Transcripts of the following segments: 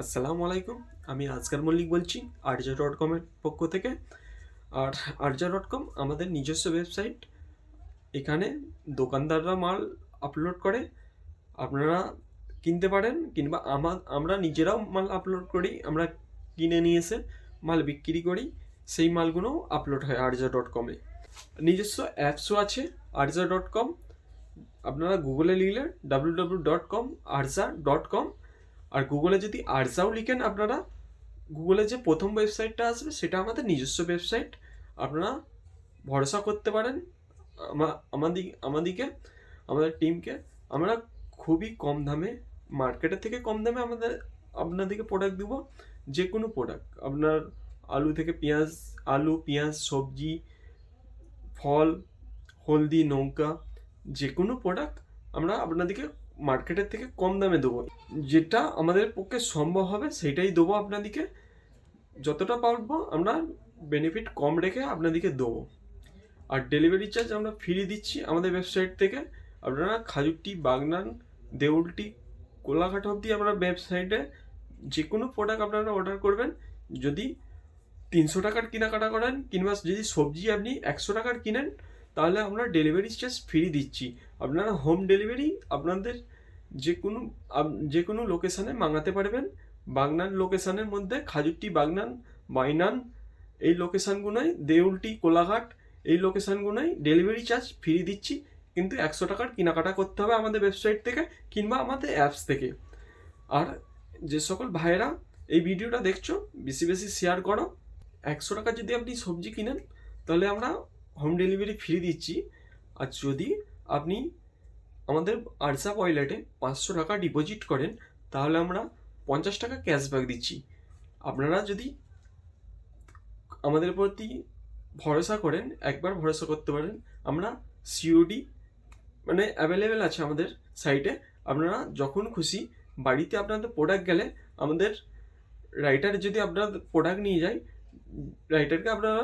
আসসালামু আলাইকুম। আমি আজকার মল্লিক বলছি আর্যা ডট কমের পক্ষ থেকে। আর আর্যা ডট কম আমাদের নিজস্ব ওয়েবসাইট এখানে দোকানদাররা মাল আপলোড করে। আপনারা কিনতে পারেন কিংবা আমার আমরা নিজেরাও মাল আপলোড করি, আমরা কিনে নিয়ে এসে মাল বিক্রি করি, সেই মালগুলো আপলোড হয় আর্যা ডট কমে নিজস্ব অ্যাপসও আছে আর্যা ডট কম আপনারা গুগলে লিখলে W W dot com Arja dot com আর গুগলে যদি আরজাও লিখেন আপনারা গুগলে যে প্রথম ওয়েবসাইটটা আসবে সেটা আমাদের নিজস্ব ওয়েবসাইট আপনারা ভরসা করতে পারেন। আমা- আমাদি আমাদিকে আমাদের টিমকে আমরা খুবই কম দামে মার্কেটের থেকে কম দামে আমাদের আপনাদেরকে প্রোডাক্ট দেবো যে কোনো প্রোডাক্ট আপনার আলু থেকে পেঁয়াজ, আলু, পেঁয়াজ, সবজি, ফল, হলদি, নৌকা যে কোনো প্রোডাক্ট আমরা আপনাদেরকে মার্কেটের থেকে কম দামে দেবো। যেটা আমাদের পক্ষে সম্ভব হবে সেটাই দেবো আপনাদেরকে যতটা পারব আমরা বেনিফিট কম রেখে আপনাদেরকে দেবো। আর ডেলিভারি চার্জ আমরা ফ্রি দিচ্ছি আমাদের ওয়েবসাইট থেকে। আপনারা খাজুরটি, বাগনান, দেউলটি, কোলাঘাট অবধি আমরা ওয়েবসাইটে যে কোনো প্রোডাক্ট আপনারা অর্ডার করবেন। যদি তিনশো টাকার কেনাকাটা করেন, কিংবা যদি সবজি আপনি একশো টাকার কিনেন, তাহলে আমরা ডেলিভারি চার্জ ফ্রি দিচ্ছি। আপনারা হোম ডেলিভারি আপনাদের যে কোনো যে কোনো লোকেশানে মাঙাতে পারবেন। বাগনান লোকেশানের মধ্যে খাজুরটি বাগনান বাইনান এই লোকেশানগুলোয় দেউলটি কোলাঘাট, এই লোকেশানগুলোয় ডেলিভারি চার্জ ফ্রি দিচ্ছি। কিন্তু একশো টাকার কেনাকাটা করতে হবে আমাদের ওয়েবসাইট থেকে কিংবা আমাদের অ্যাপস থেকে। আর যে সকল ভাইয়েরা এই ভিডিওটা দেখছ, বেশি বেশি শেয়ার করো। একশো টাকা যদি আপনি সবজি কিনেন, তাহলে আমরা হোম ডেলিভারি ফ্রি দিচ্ছি। আর যদি আপনি আমাদের আরসা ওয়ালেটে পাঁচশো টাকা ডিপোজিট করেন, তাহলে আমরা পঞ্চাশ টাকা ক্যাশব্যাক দিচ্ছি। আপনারা যদি আমাদের প্রতি ভরসা করেন, একবার ভরসা করতে পারেন, আমরা সিওডি মানে অ্যাভেলেবেল আছে আমাদের সাইটে আপনারা যখন খুশি বাড়িতে আপনাদের প্রোডাক্ট গেলে আমাদের রাইটার যদি আপনার প্রোডাক্ট নিয়ে যায় রাইটারকে আপনারা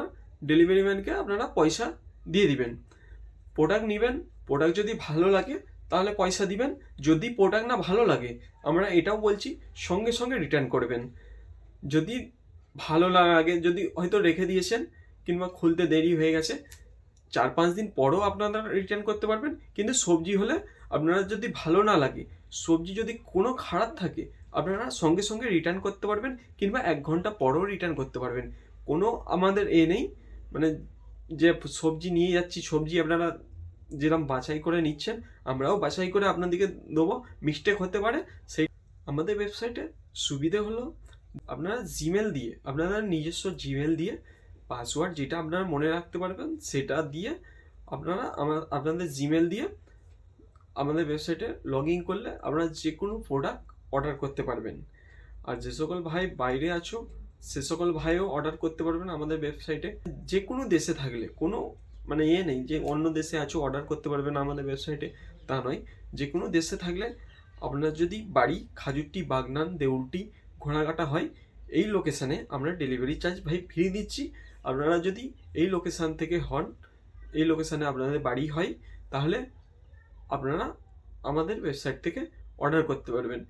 ডেলিভারি ম্যানকে আপনারা পয়সা দিয়ে দিবেন। প্রোডাক্ট নেবেন প্রোডাক্ট যদি ভালো লাগে, তাহলে পয়সা দিবেন। যদি প্রোডাক্ট না ভালো লাগে, আমরা এটাও বলছি, সঙ্গে সঙ্গে রিটার্ন করবেন। যদি ভালো লাগে, যদি হয়তো রেখে দিয়েছেন, কিংবা খুলতে দেরি হয়ে গেছে, চার পাঁচ দিন পরও আপনারা রিটার্ন করতে পারবেন। কিন্তু সবজি হলে আপনারা যদি ভালো না লাগে, সবজি যদি কোনো খারাপ থাকে, আপনারা সঙ্গে সঙ্গে রিটার্ন করতে পারবেন, কিংবা এক ঘণ্টা পরও রিটার্ন করতে পারবেন। কোনো আমাদের এ নেই মানে যে সবজি নিয়ে যাচ্ছি, সবজি আপনারা যেরকম বাছাই করে নিচ্ছেন, আমরাও বাছাই করে আপনাদেরকে দেবো। মিস্টেক হতে পারে, সেই আমাদের ওয়েবসাইটে সুবিধে হলো আপনারা জিমেল দিয়ে, আপনারা নিজস্ব জিমেল দিয়ে পাসওয়ার্ড যেটা আপনারা মনে রাখতে পারবেন, সেটা দিয়ে আপনারা আপনাদের জিমেল দিয়ে আমাদের ওয়েবসাইটে লগ ইন করলে আপনারা যে কোনো প্রোডাক্ট অর্ডার করতে পারবেন। আর যে সকল ভাই বাইরে আছো সে সকল ভাইও অর্ডার করতে পারবেন আমাদের ওয়েবসাইটে যে কোনো দেশে থাকলে, কোনো মানে ইয়ে নেই যে অন্য দেশে আছো অর্ডার করতে পারবেন আমাদের ওয়েবসাইটে তা নয়। যে কোনো দেশে থাকলে আপনার যদি বাড়ি, খাজুরটি, বাগনান, দেউলটি, ঘোড়াঘাটা হয়, এই লোকেশানে আমরা ডেলিভারি চার্জ ভাই ফ্রি দিচ্ছি। আপনারা যদি এই লোকেশান থেকে হন, এই লোকেশানে আপনাদের বাড়ি হয়, তাহলে আপনারা আমাদের ওয়েবসাইট থেকে অর্ডার করতে পারবেন।